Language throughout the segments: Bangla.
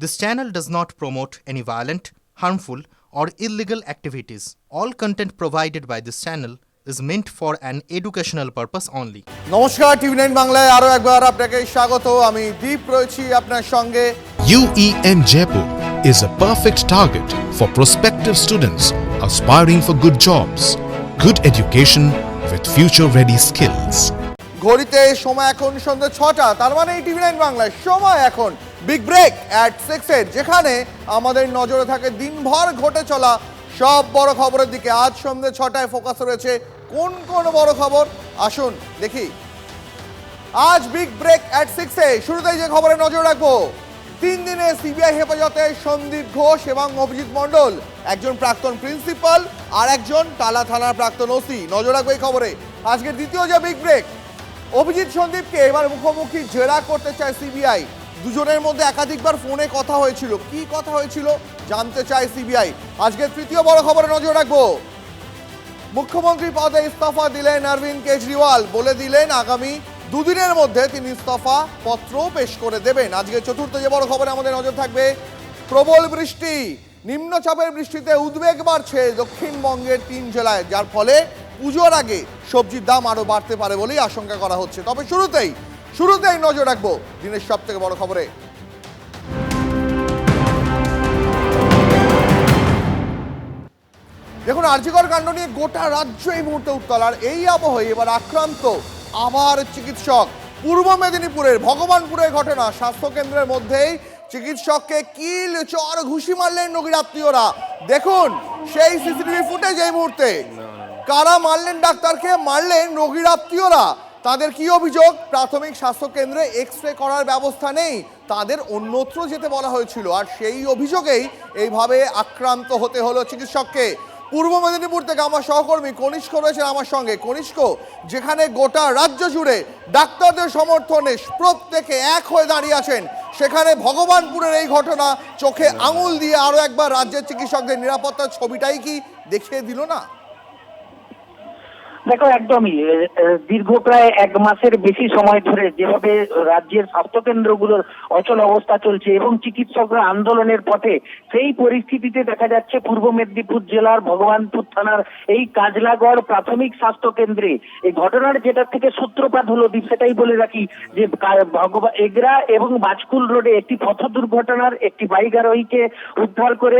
This channel does not promote any violent, harmful, or illegal activities. All content provided by this channel is meant for an educational purpose only. নমস্কার টিভি নাইন বাংলায় আরও একবার আপনাকে স্বাগত আমি দীপ রয়েছি আপনার সঙ্গে UEN Jaipur is a perfect target for prospective students aspiring for good jobs, good education with future ready skills. ঘড়িতে সময় এখন সন্ধ্যে ছটা তার মানে এই টিভি নাইন বাংলায় সময় এখন বিগ ব্রেক অ্যাট সিক্সের যেখানে আমাদের নজরে থাকে দিনভর ঘটে চলা সব বড় খবরের দিকে। আজ সন্ধ্যে ছটায় ফোকাস রয়েছে কোন কোন বড় খবর? আসুন, দেখি। আজ বিগ ব্রেক অ্যাট সিক্সে শুরুতেই যে খবরে নজর রাখব। তিন দিনে সিবিআই হেফাজতে সন্দীপ ঘোষ এবং অভিজিৎ মণ্ডল, একজন প্রাক্তন প্রিন্সিপাল আর একজন টালা থানার প্রাক্তন ওসি নজর রাখব এই খবরে। আজকের দ্বিতীয় যে বিগ ব্রেক অভিজিৎ সন্দীপকে এবার মুখোমুখি জেরা করতে চায় সিবিআই দুজনের মধ্যে একাধিকবার ফোনে কথা হয়েছিল। কি কথা হয়েছিল জানতে চায় সিবিআই। আজকে তৃতীয় বড় খবরে নজর রাখব। মুখ্যমন্ত্রী পদে ইস্তফা দিলেন অরবিন্দ কেজরিওয়াল। বলে দিলেন আগামী দুদিনের মধ্যে তিনি ইস্তফা পত্র পেশ করে দেবেন। আজকে চতুর্থ যে বড় খবরে আমাদের নজর থাকবে, প্রবল বৃষ্টি। নিম্নচাপের বৃষ্টিতে উদ্বেগ বাড়ছে দক্ষিণবঙ্গের তিন জেলায়, যার ফলে পুজোর আগে সবজির দাম আরও বাড়তে পারে বলেই আশঙ্কা করা হচ্ছে। তবে শুরুতেই শুরুতেই নজর রাখব দিনের সব থেকে বড় খবরে। দেখুন আর্যিকর কাণ্ড নিয়ে গোটা রাজ্য এই মুহূর্তে উত্তাল। আর এই আবহে এবার আক্রান্ত আবার চিকিৎসক। পূর্ব মেদিনীপুরের ভগবানপুরের ঘটনা। স্বাস্থ্য কেন্দ্রের মধ্যেই চিকিৎসককে কিল, চর, ঘুষি মারলেন রোগীর আত্মীয়রা। দেখুন, সেই সিসিটিভি ফুটেজ এই মুহূর্তে। কারা মারলেন ডাক্তারকে? মারলেন রোগীর আত্মীয়রা। তাদের কি অভিযোগ? প্রাথমিক স্বাস্থ্য কেন্দ্রে এক্স রে করার ব্যবস্থা নেই। তাদের অন্যত্র যেতে বলা হয়েছিল। আর সেই অভিযোগেই এইভাবে আক্রান্ত হতে হলো চিকিৎসককে। পূর্ব মেদিনীপুর থেকে আমার সহকর্মী কনিষ্ক রয়েছেন আমার সঙ্গে। কনিষ্ক, যেখানে গোটা রাজ্য জুড়ে ডাক্তারদের সমর্থনে প্রত্যেকে এক হয়ে দাঁড়িয়ে আছেন। সেখানে ভগবানপুরের এই ঘটনা চোখে আঙুল দিয়ে আরও একবার রাজ্যের চিকিৎসকদের নিরাপত্তার ছবিটাই কি দেখিয়ে দিল না? দেখো, একদমই দীর্ঘ প্রায় এক মাসের বেশি সময় ধরে যেভাবে রাজ্যের স্বাস্থ্য কেন্দ্রগুলোর অচল অবস্থা চলছে এবং চিকিৎসকরা আন্দোলনের পথে, সেই পরিস্থিতিতে দেখা যাচ্ছে পূর্ব মেদিনীপুর জেলার ভগবানপুর থানার এই কাজলাগড় প্রাথমিক স্বাস্থ্য কেন্দ্রে এই ঘটনার যেটা থেকে সূত্রপাত হলো দীপ, সেটাই বলে রাখি যে এগরা এবং বাজকুল রোডে একটি পথ দুর্ঘটনার একটি বাইক আরোহীকে উদ্ধার করে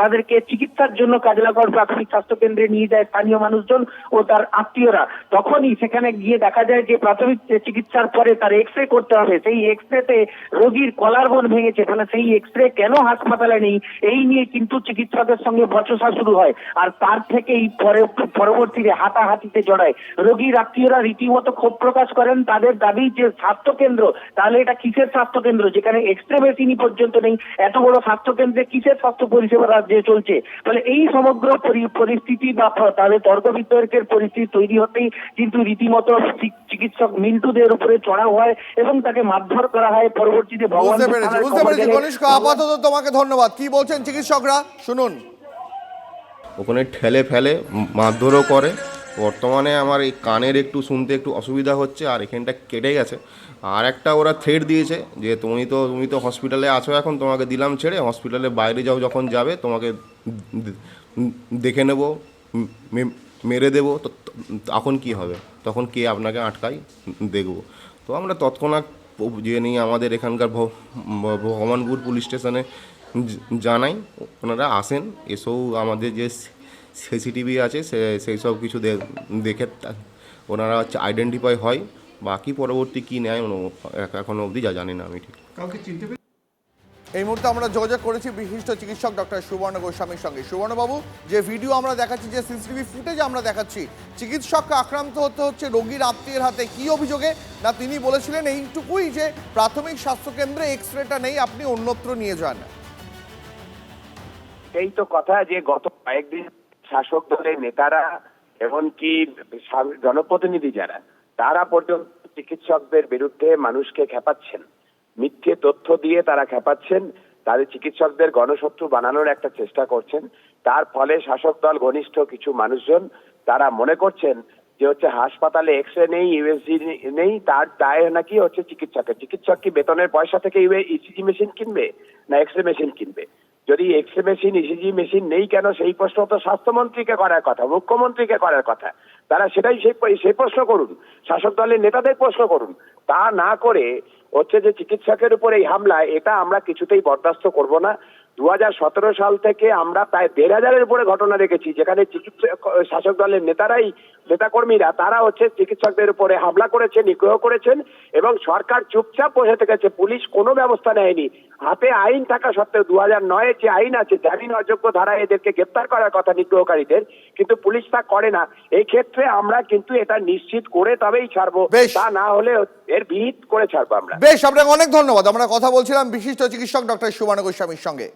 তাদেরকে চিকিৎসার জন্য কাজলাগড় প্রাথমিক স্বাস্থ্য কেন্দ্রে নিয়ে যায় স্থানীয় মানুষজন ও তার আত্মীয়রা, তখনই সেখানে গিয়ে দেখা যায় যে প্রাথমিক চিকিৎসার পরে তার এক্স রে করতে হবে। সেই এক্স রেতে রোগীর কলার বোন ভেঙেছে তাহলে সেই এক্স রে কেন হাসপাতালে নেই? এই নিয়ে কিন্তু চিকিৎসকের সঙ্গে বচসা শুরু হয়। আর তার থেকেই পরে পরবর্তীতে হাতাহাতিতে জড়ায়। রোগীর আত্মীয়রা রীতিমতো ক্ষোভ প্রকাশ করেন। তাদের দাবি যে স্বাস্থ্য কেন্দ্র তাহলে এটা কিসের স্বাস্থ্য কেন্দ্র যেখানে এক্স রে মেশিনই পর্যন্ত নেই। এত বড় স্বাস্থ্য কেন্দ্রে কিসের স্বাস্থ্য পরিষেবা রাজ্যে চলছে? তাহলে এই সমগ্র পরি- পরিস্থিতি বা তাদের তর্ক বিতর্কের পরিস্থিতি তৈরি হতেই কিন্তু রীতিমতো চিকিৎসক মিন্টুদের উপরে চড়াও হয় এবং তাকে মারধর করা হয়। পরবর্তীতে বুঝতে পেরেছি বুঝতে পেরেছি। কনিষ্ক আপাতত তোমাকে ধন্যবাদ। কি বলছেন চিকিৎসকরা? শুনুন। ওখানে ঠেলে ফেলে মারধরও করে। বর্তমানে আমার এই কানের একটু শুনতে একটু অসুবিধা হচ্ছে আর এখানটা কেটে গেছে। আর একটা ওরা থ্রেড দিয়েছে যে তুমি তো তুমি তো হসপিটালে আছো এখন তোমাকে দিলাম ছেড়ে হসপিটালে বাইরে যাও যখন যাবে তোমাকে দেখে নেব মেরে দেবো। তো- তখন কি হবে? তখন কে আপনাকে আটকাই দেখব। তো আমরা তৎক্ষণাৎ যে নিয়ে আমাদের এখানকার ভগবানপুর পুলিশ স্টেশনে জানাই। ওনারা আসেন, এসেও আমাদের যে সিসিটিভি আছে সেই সব কিছু দেখে ওনারা হচ্ছে আইডেন্টিফাই হয়। বাকি পরবর্তী কী নেয় এখনও অবধি যা জানি না আমি ঠিক। এই মুহূর্তে আমরা যোগাযোগ করেছি বিশিষ্ট চিকিৎসক ডক্টর সুবর্ণ গোস্বামীর সঙ্গে। সুবর্ণবাবু, যে ভিডিও আমরা দেখাচ্ছি, যে সিসিটিভি ফুটেজ আমরা দেখাচ্ছি, চিকিৎসককে আক্রান্ত হতে হচ্ছে রোগীর আত্মীয়ের হাতে কি অভিযোগে? না, তিনি বলেছিলেন এইটুকুই যে প্রাথমিক স্বাস্থ্যকেন্দ্রে এক্স রেটা নেই, আপনি অন্যত্র নিয়ে যান। এই তো কথা যে গত কয়েকদিন শাসক দলের নেতারা, এমনকি জনপ্রতিনিধি যারা, তারা পর্যন্ত চিকিৎসকদের বিরুদ্ধে মানুষকে খেপাচ্ছেন। মিথ্যে তথ্য দিয়ে তারা খেপাচ্ছেন, তাদের চিকিৎসকদের গণশত্রু বানানোর একটা চেষ্টা করছেন। তার ফলে শাসক দল, ঘনিষ্ঠ কিছু মানুষজন, তারা মনে করছেন যে হচ্ছে হাসপাতালে এক্স রে নেই ইউএসজি নেই, তার দায় নাকি হচ্ছে চিকিৎসকের। চিকিৎসক কি বেতনের পয়সা থেকে ইসিজি মেশিন কিনবে না এক্স রে মেশিন কিনবে? যদি X ray machine ECG machine নেই কেন? সেই প্রশ্ন তো স্বাস্থ্যমন্ত্রীকে করার কথা, মুখ্যমন্ত্রীকে করার কথা। তারা সেটাই সেই সেই প্রশ্ন করুন। শাসক দলের নেতাদের প্রশ্ন করুন। তা না করে হচ্ছে যে চিকিৎসকের উপর এই হামলা এটা আমরা কিছুতেই বরদাস্ত করব না। দু হাজার সতেরো সাল থেকে আমরা প্রায় দেড় হাজারের উপরে ঘটনা দেখেছি যেখানে চিকিৎসক শাসক দলের নেতারাই নেতাকর্মীরা তারা হচ্ছে চিকিৎসকদের উপরে হামলা করেছেন নিগ্রহ করেছেন এবং সরকার চুপচাপ বসে থেকেছে পুলিশ কোনো ব্যবস্থা নেয়নি। হাতে আইন থাকা সত্ত্বেও দু হাজার নয়ের যে আইন আছে জামিন অযোগ্য ধারায় এদেরকে গ্রেপ্তার করার কথা নিগ্রহকারীদের কিন্তু পুলিশ তা করে না। এই ক্ষেত্রে আমরা কিন্তু এটা নিশ্চিত করে তবেই ছাড়বো। তা না হলে এর বিহিত করে ছাড়বো আমরা। বেশ আপনাকে অনেক ধন্যবাদ। আমরা কথা বলছিলাম বিশিষ্ট চিকিৎসক ডক্টর সুবর্ণ গোস্বামীর সঙ্গে।